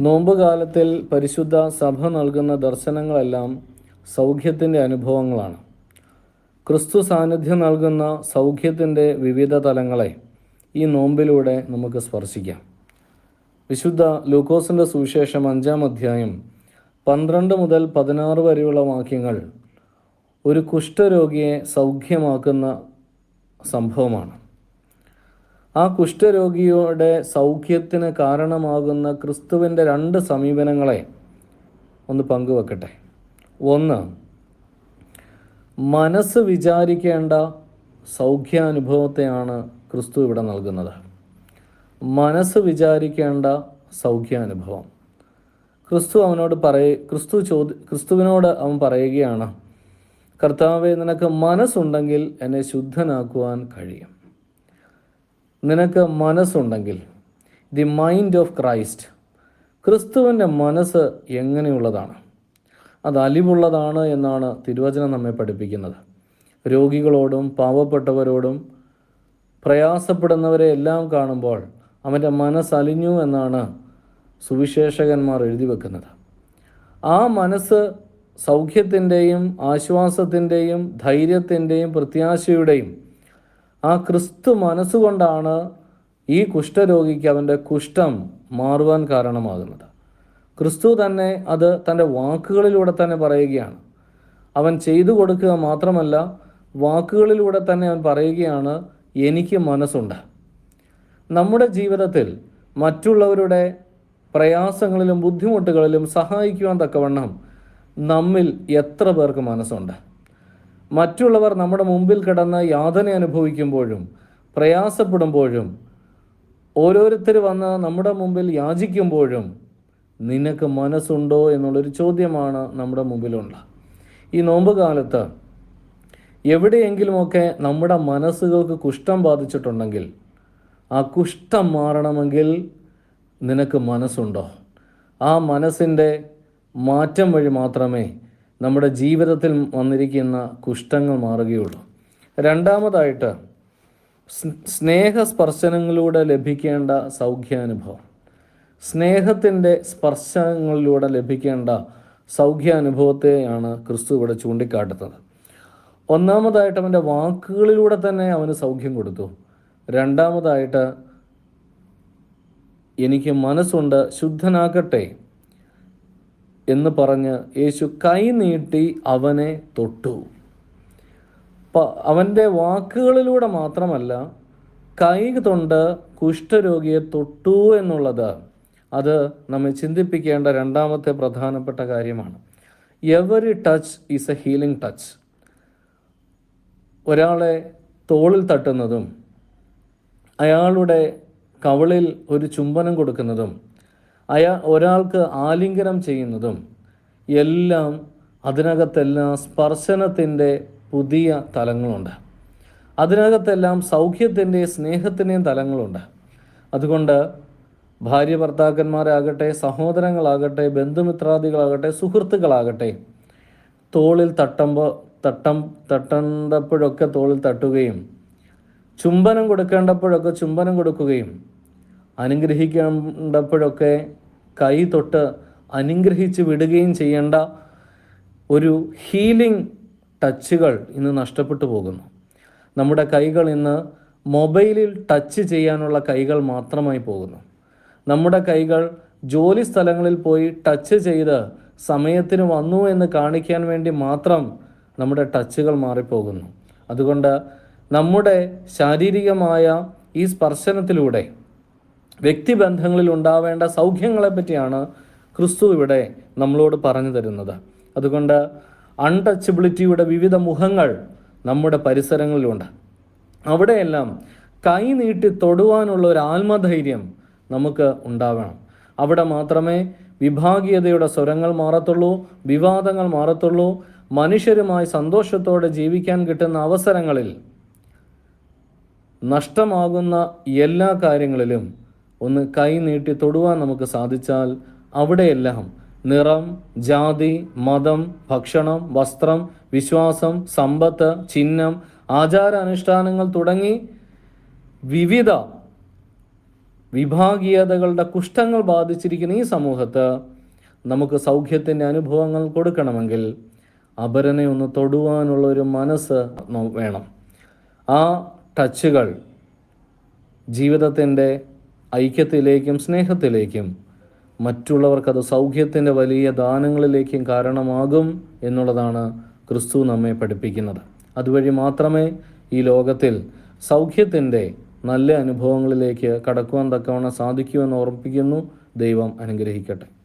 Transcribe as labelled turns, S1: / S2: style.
S1: നോമ്പ് കാലത്തിൽ പരിശുദ്ധ സഭ നൽകുന്ന ദർശനങ്ങളെല്ലാം സൗഖ്യത്തിന്റെ അനുഭവങ്ങളാണ്. ക്രിസ്തു സാന്നിധ്യം നൽകുന്ന സൗഖ്യത്തിന്റെ വിവിധ തലങ്ങളെ ഈ നോമ്പിലൂടെ നമുക്ക് സ്പർശിക്കാം. വിശുദ്ധ ലൂക്കോസിന്റെ സുവിശേഷം അഞ്ചാം അധ്യായം പന്ത്രണ്ട് മുതൽ പതിനാറ് വരെയുള്ള വാക്യങ്ങൾ ഒരു കുഷ്ഠരോഗിയെ സൗഖ്യമാക്കുന്ന സംഭവമാണ്. ആ കുഷ്ഠരോഗിയുടെ സൗഖ്യത്തിന് കാരണമാകുന്ന ക്രിസ്തുവിന്റെ രണ്ട് സമീപനങ്ങളെ ഒന്ന് പങ്കുവെക്കട്ടെ. ഒന്ന് മനസ്സ് വിചാരിക്കേണ്ട സൗഖ്യാനുഭവത്തെയാണ് ക്രിസ്തു ഇവിടെ നൽകുന്നത്. മനസ്സ് വിചാരിക്കേണ്ട സൗഖ്യാനുഭവം. ക്രിസ്തു അവനോട് പറയ ക്രിസ്തു ചോദി ക്രിസ്തുവിനോട് അവൻ പറയുകയാണ് കർത്താവെ നിനക്ക് മനസ്സുണ്ടെങ്കിൽ എന്നെ ശുദ്ധനാക്കുവാൻ കഴിയും. നിനക്ക് മനസ്സുണ്ടെങ്കിൽ ദി മൈൻഡ് ഓഫ് ക്രൈസ്റ്റ് ക്രിസ്തുവിന്റെ മനസ്സ് എങ്ങനെയുള്ളതാണ്? അത് അലിവുള്ളതാണ് എന്നാണ് തിരുവചനം നമ്മെ പഠിപ്പിക്കുന്നത്. രോഗികളോടും പാവപ്പെട്ടവരോടും പ്രയാസപ്പെടുന്നവരെ എല്ലാം കാണുമ്പോൾ അവന്റെ മനസ്സലിഞ്ഞു എന്നാണ് സുവിശേഷകന്മാർ എഴുതി വെക്കുന്നത്. ആ മനസ്സ് സൗഖ്യത്തിന്റെയും ആശ്വാസത്തിന്റെയും ധൈര്യത്തിന്റെയും പ്രത്യാശയുടെയും ആ ക്രിസ്തു മനസ്സുകൊണ്ടാണ് ഈ കുഷ്ഠരോഗിക്ക് അവന്റെ കുഷ്ഠം മാറുവാൻ കാരണമാകുന്നത്. ക്രിസ്തു തന്നെ അത് തന്റെ വാക്കുകളിലൂടെ തന്നെ പറയുകയാണ്. അവൻ ചെയ്തു കൊടുക്കുക മാത്രമല്ല വാക്കുകളിലൂടെ തന്നെ അവൻ പറയുകയാണ് എനിക്ക് മനസ്സുണ്ട്. നമ്മുടെ ജീവിതത്തിൽ മറ്റുള്ളവരുടെ പ്രയാസങ്ങളിലും ബുദ്ധിമുട്ടുകളിലും സഹായിക്കുവാൻ തക്കവണ്ണം നമ്മിൽ എത്ര പേർക്ക് മനസ്സുണ്ട്? മറ്റുള്ളവർ നമ്മുടെ മുമ്പിൽ കിടന്ന് യാതന അനുഭവിക്കുമ്പോഴും പ്രയാസപ്പെടുമ്പോഴും ഓരോരുത്തർ വന്ന് നമ്മുടെ മുമ്പിൽ യാചിക്കുമ്പോഴും നിനക്ക് മനസ്സുണ്ടോ എന്നുള്ളൊരു ചോദ്യമാണ് നമ്മുടെ മുമ്പിലുള്ള. ഈ നോമ്പ് കാലത്ത് എവിടെയെങ്കിലുമൊക്കെ നമ്മുടെ മനസ്സുകൾക്ക് കുഷ്ഠം ബാധിച്ചിട്ടുണ്ടെങ്കിൽ ആ കുഷ്ഠം മാറണമെങ്കിൽ നിനക്ക് മനസ്സുണ്ടോ? ആ മനസ്സിന്റെ മാറ്റം വഴി മാത്രമേ നമ്മുടെ ജീവിതത്തിൽ വന്നിരിക്കുന്ന കുഷ്ഠങ്ങൾ മാറുകയുള്ളൂ. രണ്ടാമതായിട്ട് സ്നേഹസ്പർശനങ്ങളിലൂടെ ലഭിക്കേണ്ട സൗഖ്യാനുഭവം. സ്നേഹത്തിന്റെ സ്പർശനങ്ങളിലൂടെ ലഭിക്കേണ്ട സൗഖ്യാനുഭവത്തെയാണ് ക്രിസ്തു ഇവിടെ ചൂണ്ടിക്കാട്ടുന്നത്. ഒന്നാമതായിട്ട് അവന്റെ വാക്കുകളിലൂടെ തന്നെ അവന് സൗഖ്യം കൊടുത്തു. രണ്ടാമതായിട്ട് എനിക്ക് മനസ്സുണ്ട് ശുദ്ധനാക്കട്ടെ എന്ന് പറഞ്ഞ് യേശു കൈ നീട്ടി അവനെ തൊട്ടു. അവന്റെ വാക്കുകളിലൂടെ മാത്രമല്ല കൈ തൊണ്ട് കുഷ്ഠരോഗിയെ തൊട്ടു എന്നുള്ളത് അത് നമ്മെ ചിന്തിപ്പിക്കേണ്ട രണ്ടാമത്തെ പ്രധാനപ്പെട്ട കാര്യമാണ്. Every touch is a healing touch ഒരാളെ തോളിൽ തട്ടുന്നതും അയാളുടെ കവളിൽ ഒരു ചുംബനം കൊടുക്കുന്നതും അയാ ഒരാൾക്ക് ആലിംഗനം ചെയ്യുന്നതും എല്ലാം അതിനകത്തെല്ലാം സ്പർശനത്തിന്റെ പുതിയ തലങ്ങളുണ്ട്. അതിനകത്തെല്ലാം സൗഖ്യത്തിന്റെ സ്നേഹത്തിന്റെയും തലങ്ങളുണ്ട്. അതുകൊണ്ട് ഭാര്യ ഭർത്താക്കന്മാരാകട്ടെ സഹോദരങ്ങളാകട്ടെ ബന്ധുമിത്രാദികളാകട്ടെ സുഹൃത്തുക്കളാകട്ടെ തോളിൽ തട്ടുമ്പോൾ തട്ടം തട്ടേണ്ടപ്പോഴൊക്കെ തോളിൽ തട്ടുകയും ചുംബനം കൊടുക്കേണ്ടപ്പോഴൊക്കെ ചുംബനം കൊടുക്കുകയും അനുഗ്രഹിക്കേണ്ടപ്പോഴൊക്കെ കൈ തൊട്ട് അനുഗ്രഹിച്ച് വിടുകയും ചെയ്യേണ്ട ഒരു ഹീലിംഗ് ടച്ചുകൾ ഇന്ന് നഷ്ടപ്പെട്ടു പോകുന്നു. നമ്മുടെ കൈകൾ ഇന്ന് മൊബൈലിൽ ടച്ച് ചെയ്യാനുള്ള കൈകൾ മാത്രമായി പോകുന്നു. നമ്മുടെ കൈകൾ ജോലി സ്ഥലങ്ങളിൽ പോയി ടച്ച് ചെയ്ത് സമയത്തിന് വന്നു എന്ന് കാണിക്കാൻ വേണ്ടി മാത്രം നമ്മുടെ ടച്ചുകൾ മാറിപ്പോകുന്നു. അതുകൊണ്ട് നമ്മുടെ ശാരീരികമായ ഈ സ്പർശനത്തിലൂടെ വ്യക്തിബന്ധങ്ങളിൽ ഉണ്ടാവേണ്ട സൗഖ്യങ്ങളെ പറ്റിയാണ് ക്രിസ്തു ഇവിടെ നമ്മളോട് പറഞ്ഞു തരുന്നത്. അതുകൊണ്ട് അൺടച്ചബിലിറ്റിയുടെ വിവിധ മുഖങ്ങൾ നമ്മുടെ പരിസരങ്ങളിലുണ്ട്. അവിടെയെല്ലാം കൈ നീട്ടി തൊടുവാനുള്ള ഒരു ആത്മധൈര്യം നമുക്ക് ഉണ്ടാവണം. അവിടെ മാത്രമേ വിഭാഗീയതയുടെ സ്വരങ്ങൾ മാറത്തുള്ളൂ വിവാദങ്ങൾ മാറത്തുള്ളൂ മനുഷ്യരുമായി സന്തോഷത്തോടെ ജീവിക്കാൻ കിട്ടുന്ന അവസരങ്ങളിൽ നഷ്ടമാകുന്ന എല്ലാ കാര്യങ്ങളിലും ഒന്ന് കൈ നീട്ടി തൊടുവാൻ നമുക്ക് സാധിച്ചാൽ അവിടെയെല്ലാം നിറം ജാതി മതം ഭക്ഷണം വസ്ത്രം വിശ്വാസം സമ്പത്ത് ചിഹ്നം ആചാരാനുഷ്ഠാനങ്ങൾ തുടങ്ങി വിവിധ വിഭാഗീയതകളുടെ കുഷ്ഠങ്ങൾ ബാധിച്ചിരിക്കുന്ന ഈ സമൂഹത്ത് നമുക്ക് സൗഖ്യത്തിന്റെ അനുഭവങ്ങൾ കൊടുക്കണമെങ്കിൽ അപരനെ ഒന്ന് തൊടുവാനുള്ള ഒരു മനസ്സ് വേണം. ആ ടച്ചുകൾ ജീവിതത്തിന്റെ ഐക്യത്തിലേക്കും സ്നേഹത്തിലേക്കും മറ്റുള്ളവർക്കത് സൗഖ്യത്തിന്റെ വലിയ ദാനങ്ങളിലേക്കും കാരണമാകും എന്നുള്ളതാണ് ക്രിസ്തു നമ്മെ പഠിപ്പിക്കുന്നത്. അതുവഴി മാത്രമേ ഈ ലോകത്തിൽ സൗഖ്യത്തിന്റെ നല്ല അനുഭവങ്ങളിലേക്ക് കടക്കുവാൻ തക്കവണ്ണം സാധിക്കൂ എന്ന് ഓർമ്മിപ്പിക്കുന്നു. ദൈവം അനുഗ്രഹിക്കട്ടെ.